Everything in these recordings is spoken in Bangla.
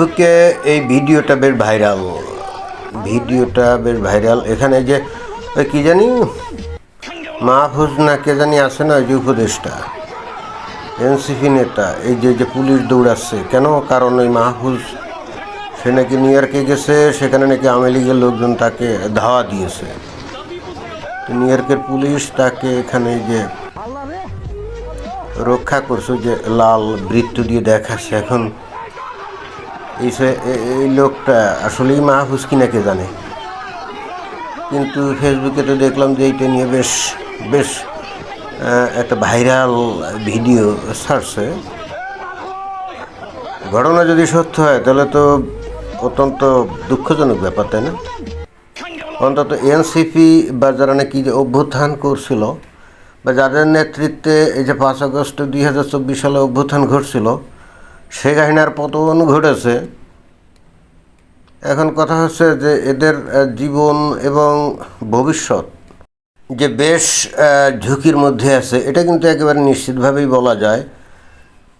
ফেসবুকে এই ভিডিওটা বেশ ভাইরাল। ভিডিওটা বেশ ভাইরাল। এখানে যে কি জানি? মাহফুজ না কে জানি আছে না ওই যে উপদেশটা এনসিপি নেতা, এই যে যে পুলিশ দৌড়াচ্ছে। কেন? কারণ ওই মাহফুজ, সে নাকি নিউ ইয়র্কে গেছে, সেখানে নাকি আওয়ামী লীগের লোকজন তাকে ধাওয়া দিয়েছে। নিউ ইয়র্কের পুলিশ তাকে এখানে যে রক্ষা করছে, যে লাল বৃত্ত দিয়ে দেখাচ্ছে। এখন এই এই লোকটা আসলেই মাহফুজ কিনা কে জানে। কিন্তু ফেসবুকে তো দেখলাম যে এইটা নিয়ে বেশ বেশ একটা ভাইরাল ভিডিও ছাড়ছে। ঘটনা যদি সত্য হয়, তাহলে তো অত্যন্ত দুঃখজনক ব্যাপার, তাই না? অন্তত এনসিপি বা যারা নাকি যে অভ্যুত্থান করছিল, বা যাদের নেতৃত্বে এই যে পাঁচ আগস্ট দুই হাজার চব্বিশ সালে অভ্যুত্থান ঘটছিল শেখ হাসিনার পতন ঘটেছে। এখন কথা হচ্ছে যে এদের জীবন এবং ভবিষ্যৎ যে বেশ ঝুঁকির মধ্যে আছে, এটা কিন্তু একেবারে নিশ্চিতভাবেই বলা যায়।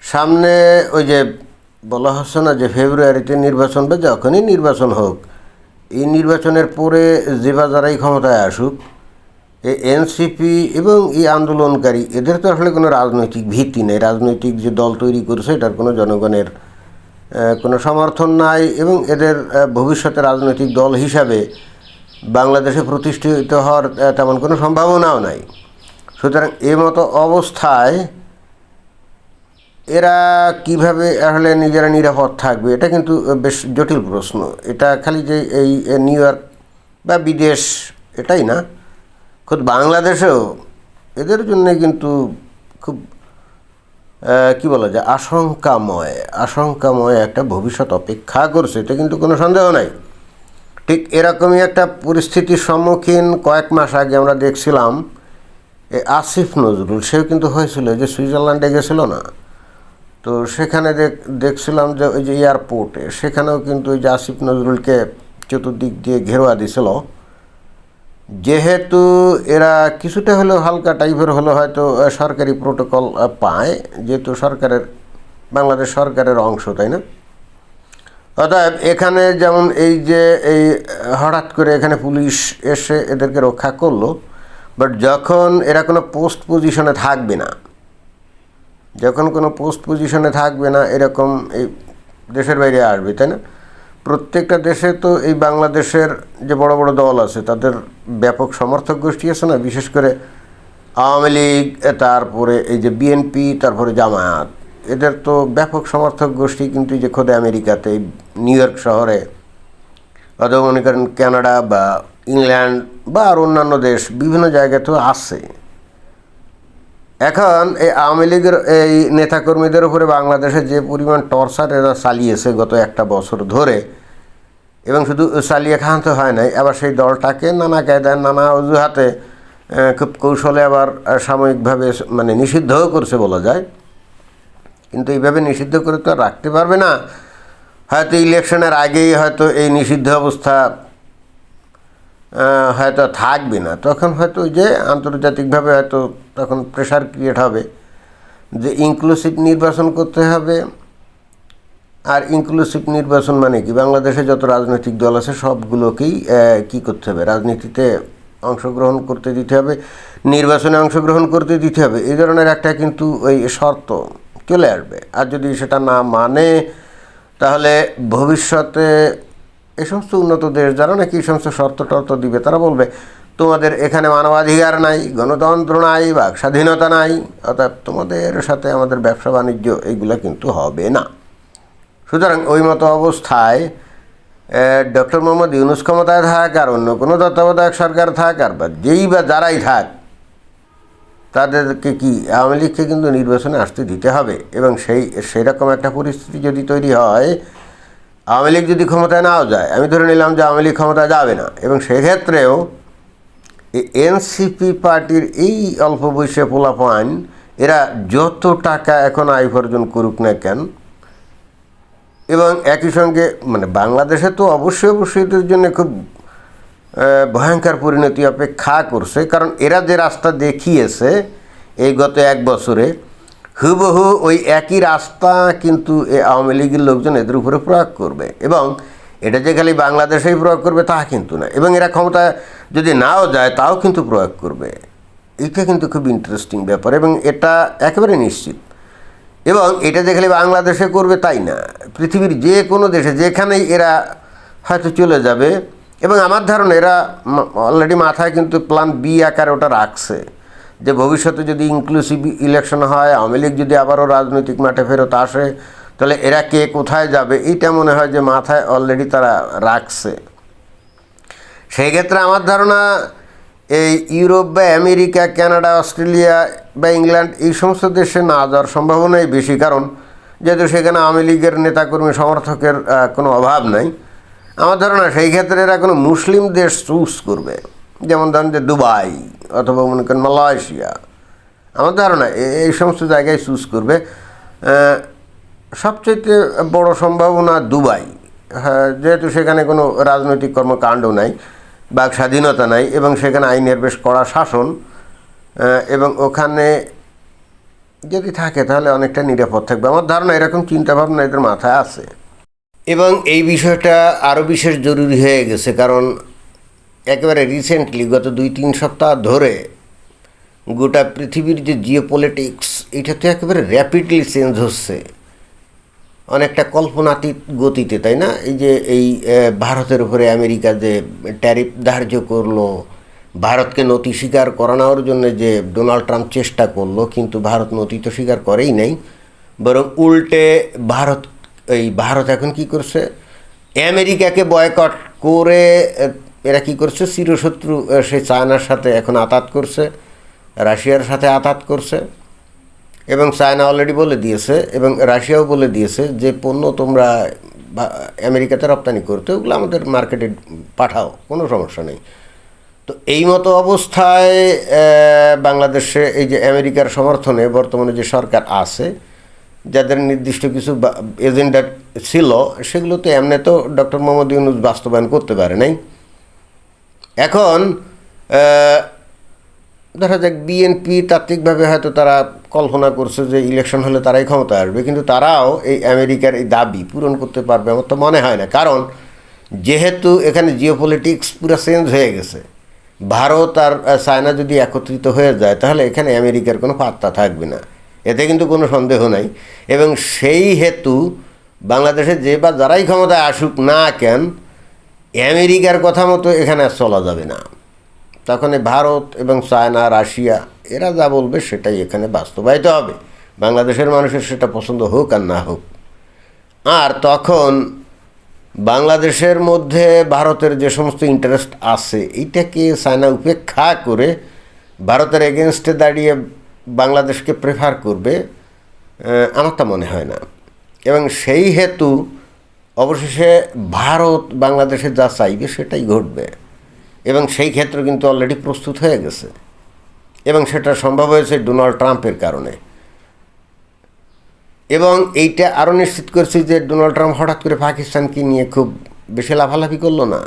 সামনে ওই যে বলা হচ্ছে না যে ফেব্রুয়ারিতে নির্বাচন বা যখনই নির্বাচন হোক, এই নির্বাচনের পরে যে বা যারাই ক্ষমতায় আসুক এই এনসিপি এবং এই আন্দোলনকারী, এদের তো আসলে কোনো রাজনৈতিক ভিত্তি নেই। রাজনৈতিক যে দল তৈরি করেছে, এটার কোনো জনগণের কোনো সমর্থন নাই এবং এদের ভবিষ্যতে রাজনৈতিক দল হিসাবে বাংলাদেশে প্রতিষ্ঠিত হওয়ার তেমন কোনো সম্ভাবনাও নাই। সুতরাং এ মতো অবস্থায় এরা কীভাবে আসলে নিজেরা নিরাপদ থাকবে, এটা কিন্তু বেশ জটিল প্রশ্ন। এটা খালি যে এই নিউ ইয়র্ক বা বিদেশ, এটাই না। খুব বাংলাদেশেও এদের জন্য কিন্তু খুব কি বলা যায়, আশঙ্কাময় আশঙ্কাময় একটা ভবিষ্যৎ অপেক্ষা করছে, এটা কিন্তু কোনো সন্দেহ নাই। ঠিক এরকমই একটা পরিস্থিতির সম্মুখীন কয়েক মাস আগে আমরা দেখছিলাম এই আসিফ নজরুল, সেও কিন্তু হয়েছিল যে সুইজারল্যান্ডে গেছিল না, তো সেখানে দেখ, দেখছিলাম যে ওই যে এয়ারপোর্টে, সেখানেও কিন্তু ওই যে আসিফ নজরুলকে চতুর্দিক দিয়ে ঘেরোয়া দিছিল। যেহেতু এরা কিছুটা হলেও হালকা টাইপের হলে হয়তো সরকারি প্রোটোকল পায়, যেহেতু সরকারের, বাংলাদেশ সরকারের অংশ, তাই না? অতএব এখানে যেমন এই যে, এই, হঠাৎ করে এখানে পুলিশ এসে এদেরকে রক্ষা করল বাট যখন এরা কোনো পোস্ট পজিশনে থাকবে না, যখন কোনো পোস্ট পজিশনে থাকবে না, এরকম এই দেশের বাইরে আসবে, তাই না? প্রত্যেকটা দেশে তো এই বাংলাদেশের যে বড় বড় দল আছে, তাদের ব্যাপক সমর্থক গোষ্ঠী আছে না? বিশেষ করে আওয়ামী লীগ, তারপরে এই যে বিএনপি তারপরে জামায়াত। এদের তো ব্যাপক সমর্থক গোষ্ঠী, কিন্তু যে খোদে আমেরিকাতে, নিউ ইয়র্ক শহরে, অথবা মনে করেন কানাডা বা ইংল্যান্ড বা আর অন্যান্য দেশ, বিভিন্ন জায়গাতেও আছে। এখন এই আওয়ামী লীগের এই নেতাকর্মীদের উপরে বাংলাদেশে যে পরিমাণ টর্চার এরা চালিয়েছে গত একটা বছর ধরে, এবং শুধু চালিয়ে খাওয়াতে হয় নাই, আবার সেই দলটাকে নানা কায়দায়, নানা অজুহাতে খুব কৌশলে আবার সাময়িকভাবে মানে নিষিদ্ধও করছে বলা যায়। কিন্তু এইভাবে নিষিদ্ধ করে তো রাখতে পারবে না। হয়তো ইলেকশনের আগেই হয়তো এই নিষিদ্ধ অবস্থা হয়তো থাকবে না। তখন হয়তো ওই যে আন্তর্জাতিকভাবে হয়তো তখন প্রেশার ক্রিয়েট হবে যে ইনক্লুসিভ নির্বাচন করতে হবে। আর ইনক্লুসিভ নির্বাচন মানে কি? বাংলাদেশে যত রাজনৈতিক দল আছে সবগুলোকেই কি করতে হবে? রাজনীতিতে অংশগ্রহণ করতে দিতে হবে। নির্বাচনে অংশগ্রহণ করতে দিতে হবে। এই ধরনের একটা কিন্তু ওই শর্ত চলে আসবে। আর যদি সেটা না মানে তাহলে ভবিষ্যতে এই সমস্ত উন্নত দেশ যারা নাকি এই সমস্ত শর্ত টর্ত দিবে, তারা বলবে, তোমাদের এখানে মানবাধিকার নাই, গণতন্ত্র নাই, বাক স্বাধীনতা নাই অর্থাৎ তোমাদের সাথে আমাদের ব্যবসা বাণিজ্য এইগুলো কিন্তু হবে না। সুতরাং ওই মতো অবস্থায় ডক্টর মোহাম্মদ ইউনুস ক্ষমতায় থাক আর অন্য কোনো তত্ত্বাবধায়ক সরকার থাক আর বা যেই বা যারাই থাক, তাদেরকে কি আওয়ামী লীগকে কিন্তু নির্বাচনে আসতে দিতে হবে? এবং সেই, সেরকম একটা পরিস্থিতি যদি তৈরি হয় আওয়ামী লীগ যদি ক্ষমতায় নাও যায়, আমি ধরে নিলাম যে আওয়ামী লীগ ক্ষমতায় যাবে না। এবং সেক্ষেত্রেও এনসিপি পার্টির এই অল্প বয়সে পোলাপান, এরা যত টাকা এখন আয় উপার্জন করুক না কেন, এবং একই সঙ্গে মানে বাংলাদেশে তো অবশ্যই অবশ্যই এদের জন্য খুব ভয়ঙ্কর পরিণতি অপেক্ষা করছে। কারণ এরা যে রাস্তা দেখিয়েছে এই গত এক বছরে হুবহু ওই একই রাস্তা কিন্তু এ আওয়ামী লীগের লোকজন এদের উপরে প্রয়োগ করবে এবং এটা যে খালি বাংলাদেশেই প্রয়োগ করবে তা কিন্তু না। এবং এরা ক্ষমতা যদি নাও যায় তাও কিন্তু প্রয়োগ করবে। এটা কিন্তু খুব ইন্টারেস্টিং ব্যাপার এবং এটা একেবারে নিশ্চিত। এবং এটা যে খালি বাংলাদেশে করবে তাই না। পৃথিবীর যে কোনো দেশে যেখানেই এরা হয়তো চলে যাবে এবং আমার ধারণা এরা অলরেডি মাথায় কিন্তু প্ল্যান বি আকারে ওটা রাখছে। যে ভবিষ্যতে যদি ইনক্লুসিভ ইলেকশন হয়, আওয়ামী লীগ যদি আবারও রাজনৈতিক মাঠে ফেরত আসে, তাহলে এরা কে কোথায় যাবে? এইটা মনে হয় যে মাথায় অলরেডি তারা রাখছে। সেই ক্ষেত্রে আমার ধারণা, এই ইউরোপ বা আমেরিকা, কানাডা, অস্ট্রেলিয়া বা ইংল্যান্ড এই সমস্ত দেশে না যাওয়ার সম্ভাবনাই বেশি। কারণ যেহেতু সেখানে আওয়ামী লীগের নেতাকর্মী, সমর্থকের কোনো অভাব নাই। আমার ধারণা, সেই ক্ষেত্রে এরা কোনো মুসলিম দেশ চুজ করবে। যেমন ধরেন যে দুবাই। অথবা মনে করেন মালয়েশিয়া। আমার ধারণা এই সমস্ত জায়গায় চুজ করবে। সবচেয়ে বড় সম্ভাবনা দুবাই। হ্যাঁ যেহেতু সেখানে কোনো রাজনৈতিক কর্মকাণ্ড নাই বাক স্বাধীনতা নাই এবং সেখানে আইনের বেশ কড়া শাসন এবং ওখানে যদি থাকে তাহলে অনেকটা নিরাপদ থাকবে। আমার ধারণা এরকম চিন্তাভাবনা এদের মাথায় আছে। এবং এই বিষয়টা আরও বিশেষ জরুরি হয়ে গেছে, কারণ একেবারে রিসেন্টলি গত দুই, তিন সপ্তাহ ধরে গোটা পৃথিবীর যে জিও পলিটিক্স এটা তো একেবারে র্যাপিডলি চেঞ্জ হচ্ছে। অনেকটা কল্পনাতীত গতিতে, তাই না? এই যে এই ভারতের উপরে আমেরিকা যে ট্যারিফ ধার্য করল, ভারতকে নতি স্বীকার করানোর জন্য যে ডোনাল্ড ট্রাম্প চেষ্টা করল, কিন্তু ভারত নতি তো স্বীকার করেই নাই। বরং উল্টে ভারত, এই ভারত এখন কি করছে? আমেরিকাকে বয়কট করে এরা কি করছে? চিরশত্রু সে চায়নার সাথে এখন আতাত করছে, রাশিয়ার সাথে আতাত করছে। এবং চায়না অলরেডি বলে দিয়েছে, এবং রাশিয়াও বলে দিয়েছে যে, পণ্য তোমরা আমেরিকাতে রপ্তানি করতে, ওগুলো আমাদের মার্কেটে পাঠাও, কোনো সমস্যা নেই। তো এই মতো অবস্থায় বাংলাদেশে এই যে আমেরিকার সমর্থনে বর্তমানে যে সরকার আছে, যাদের নির্দিষ্ট কিছু এজেন্ডা ছিল সেগুলো তো এমনি তো ডক্টর মোহাম্মদ ইউনুস বাস্তবায়ন করতে পারে নাই। এখন দেখা যাক বিএনপি তাত্ত্বিকভাবে হয়তো তারা কল্পনা করছে যে ইলেকশন হলে তারাই ক্ষমতা আসবে, কিন্তু তারাও এই আমেরিকার এই দাবি পূরণ করতে পারবে আমার তো মনে হয় না। কারণ, যেহেতু এখানে জিওপলিটিক্স পুরো চেঞ্জ হয়ে গেছে, ভারত আর চায়না যদি একত্রিত হয়ে যায়, তাহলে এখানে আমেরিকার কোনো পাত্তা থাকবে না। এতে কিন্তু কোনো সন্দেহ নাই। এবং সেই হেতু বাংলাদেশে যে বা যারাই ক্ষমতায় আসুক না কেন আমেরিকার কথা মতো এখানে আর চলা যাবে না। তখন ভারত এবং চায়না, রাশিয়া, এরা যা বলবে সেটাই এখানে বাস্তবায়িত হবে। বাংলাদেশের মানুষের সেটা পছন্দ হোক আর না হোক। আর তখন বাংলাদেশের মধ্যে ভারতের যে সমস্ত ইন্টারেস্ট আছে, এইটাকে চায়না উপেক্ষা করে ভারতের এগেনস্টে দাঁড়িয়ে বাংলাদেশকে প্রেফার করবে আমার তা মনে হয় না। এবং সেই হেতু অবশেষে ভারত, বাংলাদেশে যা চাইবে সেটাই ঘটবে। এবং সেই ক্ষেত্র কিন্তু অলরেডি প্রস্তুত হয়ে গেছে। এবং সেটা সম্ভব হয়েছে ডোনাল্ড ট্রাম্পের কারণে। এবং এইটা আরও নিশ্চিত করছি যে ডোনাল্ড ট্রাম্প হঠাৎ করে পাকিস্তানকে নিয়ে খুব বেশি লাফালাফি করল না।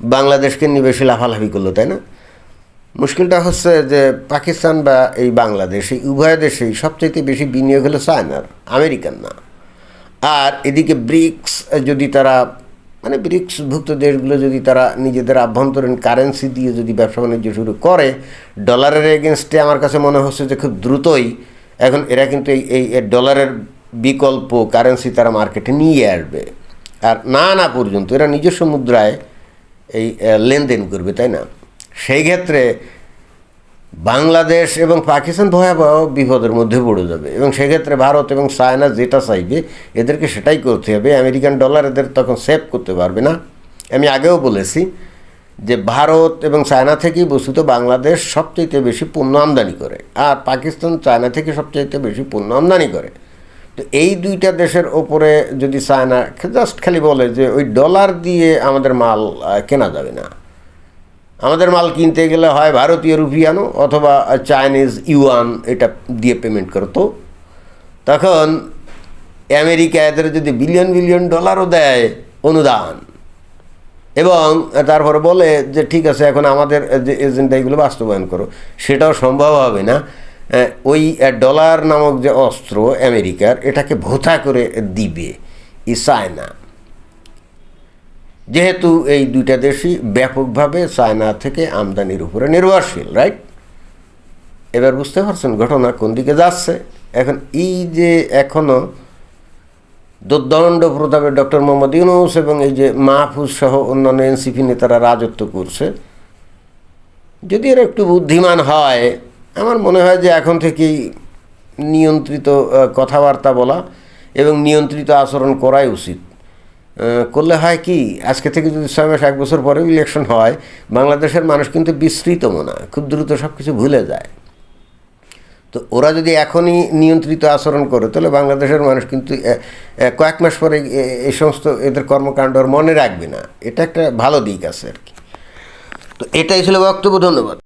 বাংলাদেশকে নিয়ে বেশি লাফালাফি করল, তাই না? মুশকিলটা হচ্ছে যে পাকিস্তান বা এই বাংলাদেশ, এই উভয় দেশেই সবচাইতে বেশি বিনিয়োগ হলো চায়নার আমেরিকান না। আর এদিকে ব্রিক্স যদি তারা মানে ব্রিক্সভুক্ত দেশগুলো যদি তারা নিজেদের আভ্যন্তরীণ কারেন্সি দিয়ে যদি ব্যবসা বাণিজ্য শুরু করে ডলারের এগেনস্টে আমার কাছে মনে হচ্ছে যে খুব দ্রুতই এখন এরা কিন্তু এই এই ডলারের বিকল্প কারেন্সি তারা মার্কেটে নিয়ে আসবে। আর না না পর্যন্ত এরা নিজস্ব মুদ্রায় এই লেনদেন করবে, তাই না? সেই ক্ষেত্রে বাংলাদেশ এবং পাকিস্তান ভয়াবহ বিপদের মধ্যে পড়ে যাবে। এবং সেক্ষেত্রে ভারত এবং চায়না যেটা চাইবে, এদেরকে সেটাই করতে হবে। আমেরিকান ডলার এদের তখন সেভ করতে পারবে না। আমি আগেও বলেছি যে ভারত এবং চায়না থেকেই বস্তুত বাংলাদেশ সবচাইতে বেশি পণ্য আমদানি করে, আর পাকিস্তান চায়না থেকে সবচাইতে বেশি পণ্য আমদানি করে। তো এই দুইটা দেশের ওপরে যদি চায়না জাস্ট খালি বলে যে ওই ডলার দিয়ে আমাদের মাল কেনা যাবে না। আমাদের মাল কিনতে গেলে হয় ভারতীয় রুপিয়ানো অথবা চাইনিজ ইউয়ান এটা দিয়ে পেমেন্ট করতো তখন আমেরিকা এদের যদি বিলিয়ন বিলিয়ন ডলারও দেয় অনুদান এবং তারপরে বলে যে ঠিক আছে, এখন আমাদের যে এজেন্ডা এগুলো বাস্তবায়ন করো, সেটাও সম্ভব হবে না। ওই ডলার নামক যে অস্ত্র আমেরিকার, এটাকে ভোথা করে দিবে ই চায়না। যেহেতু এই দুইটা দেশই ব্যাপকভাবে চায়না থেকে আমদানির উপরে নির্ভরশীল রাইট এবার বুঝতে পারছেন ঘটনা কোন দিকে যাচ্ছে। এখন এই যে এখনও দুর্দণ্ড প্রতাপে ডক্টর মোহাম্মদ ইউনুস এবং এই যে মাহফুজ সহ অন্যান্য এনসিপি নেতারা রাজত্ব করছে, যদি এরা একটু বুদ্ধিমান হয়, আমার মনে হয় যে এখন থেকেই নিয়ন্ত্রিত কথাবার্তা বলা এবং নিয়ন্ত্রিত আচরণ করাই উচিত। করলে হয় কি, আজকে থেকে যদি ছয় মাস, এক বছর পরেও ইলেকশন হয়, বাংলাদেশের মানুষ কিন্তু বিস্তৃত মনা খুব দ্রুত সব কিছু ভুলে যায়। তো ওরা যদি এখনই নিয়ন্ত্রিত আচরণ করে, তাহলে বাংলাদেশের মানুষ কিন্তু কয়েক মাস পরে এই সমস্ত এদের কর্মকাণ্ড মনে রাখবে না। এটা একটা ভালো দিক আছে আর কি। তো এটাই ছিল বক্তব্য, ধন্যবাদ।